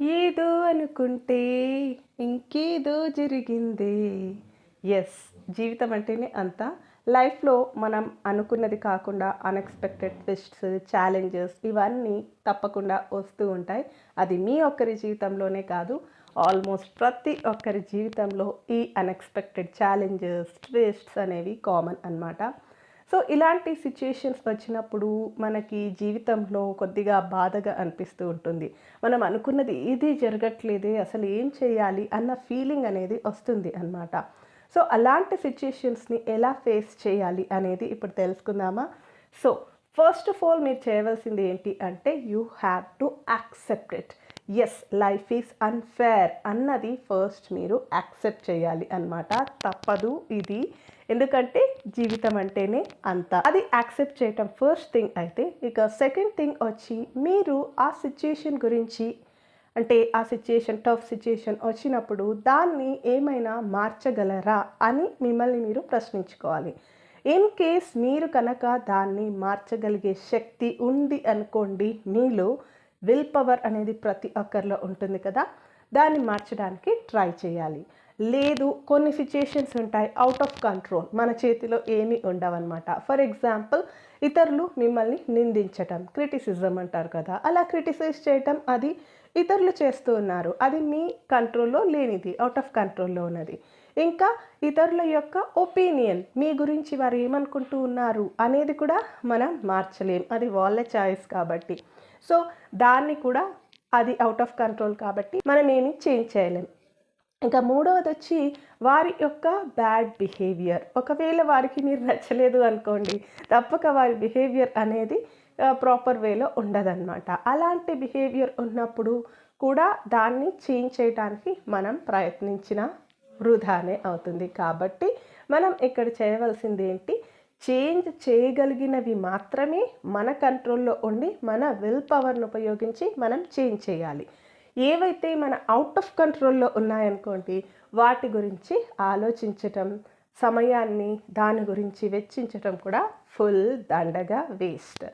ఏదో అనుకుంటే ఇంకేదో జరిగింది. ఎస్ జీవితం అంటేనే అంత. లైఫ్లో మనం అనుకున్నది కాకుండా అన్ఎక్స్పెక్టెడ్ ట్విస్ట్స్ ఛాలెంజెస్ ఇవన్నీ తప్పకుండా వస్తూ ఉంటాయి. అది మీ ఒక్కరి జీవితంలోనే కాదు ఆల్మోస్ట్ ప్రతి ఒక్కరి జీవితంలో ఈ అన్ఎక్స్పెక్టెడ్ ఛాలెంజెస్ ట్విస్ట్స్ అనేవి కామన్ అన్నమాట. సో ఇలాంటి సిచ్యుయేషన్స్ వచ్చినప్పుడు మనకి జీవితంలో కొద్దిగా బాధగా అనిపిస్తూ ఉంటుంది. మనం అనుకున్నది ఏది జరగట్లేదే అసలు ఏం చేయాలి అన్న ఫీలింగ్ అనేది వస్తుంది అన్నమాట. సో అలాంటి సిచ్యుయేషన్స్ని ఎలా ఫేస్ చేయాలి అనేది ఇప్పుడు తెలుసుకుందామా? సో ఫస్ట్ ఆఫ్ ఆల్ మీరు చేయవలసింది ఏంటి అంటే you have to accept it as life is unfair అన్నది ఫస్ట్ మీరు యాక్సెప్ట్ చేయాలి అన్నమాట. తప్పదు ఇది. ఎందుకంటే జీవితం అంటేనే అంత. అది యాక్సెప్ట్ చేయటం ఫస్ట్ థింగ్ అయితే ఇక సెకండ్ థింగ్ వచ్చి మీరు ఆ సిచ్యుయేషన్ గురించి అంటే ఆ సిచ్యుయేషన్ టఫ్ సిచ్యుయేషన్ వచ్చినప్పుడు దాన్ని ఏమైనా మార్చగలరా అని మిమ్మల్ని మీరు ప్రశ్నించుకోవాలి. ఇన్ కేస్ మీరు కనుక దాన్ని మార్చగలిగే శక్తి ఉంది అనుకోండి మీలో విల్ పవర్ అనేది ప్రతి ఒక్కరిలో ఉంటుంది కదా. దాన్ని మార్చడానికి ట్రై చేయాలి. లేదు కొన్ని సిచ్యుయేషన్స్ ఉంటాయి అవుట్ ఆఫ్ కంట్రోల్ మన చేతిలో ఏమీ ఉండవన్నమాట. ఫర్ ఎగ్జాంపుల్ ఇతరులు మిమ్మల్ని నిందించటం క్రిటిసిజం అంటారు కదా. అలా క్రిటిసైజ్ చేయటం అది ఇతరులు చేస్తూ ఉన్నారు. అది మీ కంట్రోల్లో లేనిది అవుట్ ఆఫ్ కంట్రోల్లో ఉన్నది. ఇంకా ఇతరుల యొక్క ఒపీనియన్ మీ గురించి వారు ఏమనుకుంటూ ఉన్నారు అనేది కూడా మనం మార్చలేం. అది వాళ్ళ చాయిస్ కాబట్టి. సో దాన్ని కూడా అది అవుట్ ఆఫ్ కంట్రోల్ కాబట్టి మనం ఏమి చేంజ్ చేయలేం. ఇంకా మూడవది వచ్చి వారి యొక్క బ్యాడ్ బిహేవియర్ ఒకవేళ వారికి మీరు నచ్చలేదు అనుకోండి తప్పక వారి బిహేవియర్ అనేది ప్రాపర్ వేలో ఉండదన్నమాట. అలాంటి బిహేవియర్ ఉన్నప్పుడు కూడా దాన్ని చేంజ్ చేయడానికి మనం ప్రయత్నించిన వృధానే అవుతుంది. కాబట్టి మనం ఇక్కడ చేయవలసింది ఏంటి? చేంజ్ చేయగలిగినవి మాత్రమే మన కంట్రోల్లో ఉండి మన విల్ పవర్ను ఉపయోగించి మనం చేంజ్ చేయాలి. ఏవైతే మన అవుట్ ఆఫ్ కంట్రోల్లో ఉన్నాయనుకోండి వాటి గురించి ఆలోచించటం సమయాన్ని దాని గురించి వెచ్చించటం కూడా ఫుల్ దండగా వేస్ట్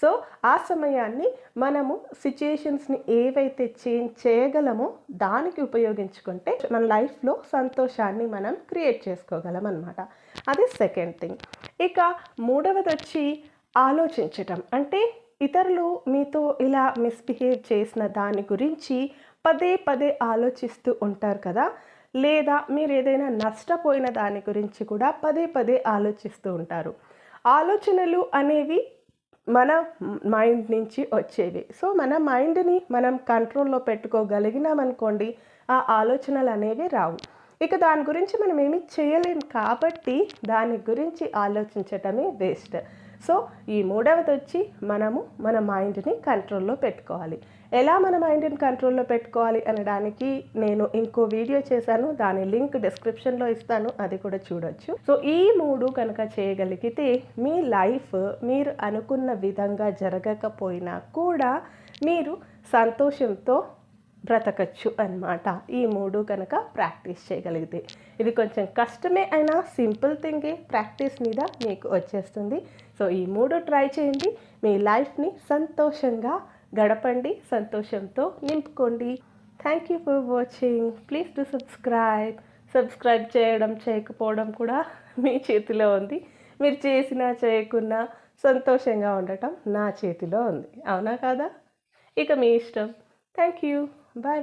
సో ఆ సమయాన్ని మనము సిచ్యుయేషన్స్ని ఏవైతే చేంజ్ చేయగలమో దానికి ఉపయోగించుకుంటే మన లైఫ్లో సంతోషాన్ని మనం క్రియేట్ చేసుకోగలం అనమాట అది సెకండ్ థింగ్ ఇక మూడవది వచ్చి ఆలోచించటం. అంటే ఇతరులు మీతో ఇలా మిస్బిహేవ్ చేసిన దాని గురించి పదే పదే ఆలోచిస్తూ ఉంటారు కదా. లేదా మీరు ఏదైనా నష్టపోయిన దాని గురించి కూడా పదే పదే ఆలోచిస్తూ ఉంటారు. ఆలోచనలు అనేవి మన మైండ్ నుంచి వచ్చేవి. సో మన మైండ్ని మనం కంట్రోల్లో పెట్టుకోగలిగినామనుకోండి ఆ ఆలోచనలు అనేవి రావు. ఇక దాని గురించి మనం ఏమి చేయలేం కాబట్టి దాని గురించి ఆలోచించటమే వేస్ట్ సో ఈ మూడవది వచ్చి మనము మన మైండ్ని కంట్రోల్లో పెట్టుకోవాలి. ఎలా మన మైండ్ని కంట్రోల్లో పెట్టుకోవాలి అనడానికి నేను ఇంకో వీడియో చేశాను. దాని లింక్ డిస్క్రిప్షన్లో ఇస్తాను. అది కూడా చూడొచ్చు. సో ఈ మూడు కనుక చేయగలిగితే మీ లైఫ్ మీరు అనుకున్న విధంగా జరగకపోయినా కూడా మీరు సంతోషంతో బ్రతకచ్చు అన్నమాట. ఈ మూడు కనుక ప్రాక్టీస్ చేయగలిగితే. ఇది కొంచెం కష్టమే అయినా సింపుల్ థింగే ప్రాక్టీస్ మీద మీకు వచ్చేస్తుంది. సో ఈ మూడు ట్రై చేయండి. మీ లైఫ్ని సంతోషంగా గడపండి సంతోషంతో నింపుకోండి. Thank you for watching please to subscribe subscribe చేయడం చేయకపోవడం కూడా మీ చేతిలో ఉంది. మీరు చేసినా చేయకున్నా సంతోషంగా ఉండటం నా చేతిలో ఉంది. అవునా కాదా? ఇక మీ ఇష్టం. Thank you bye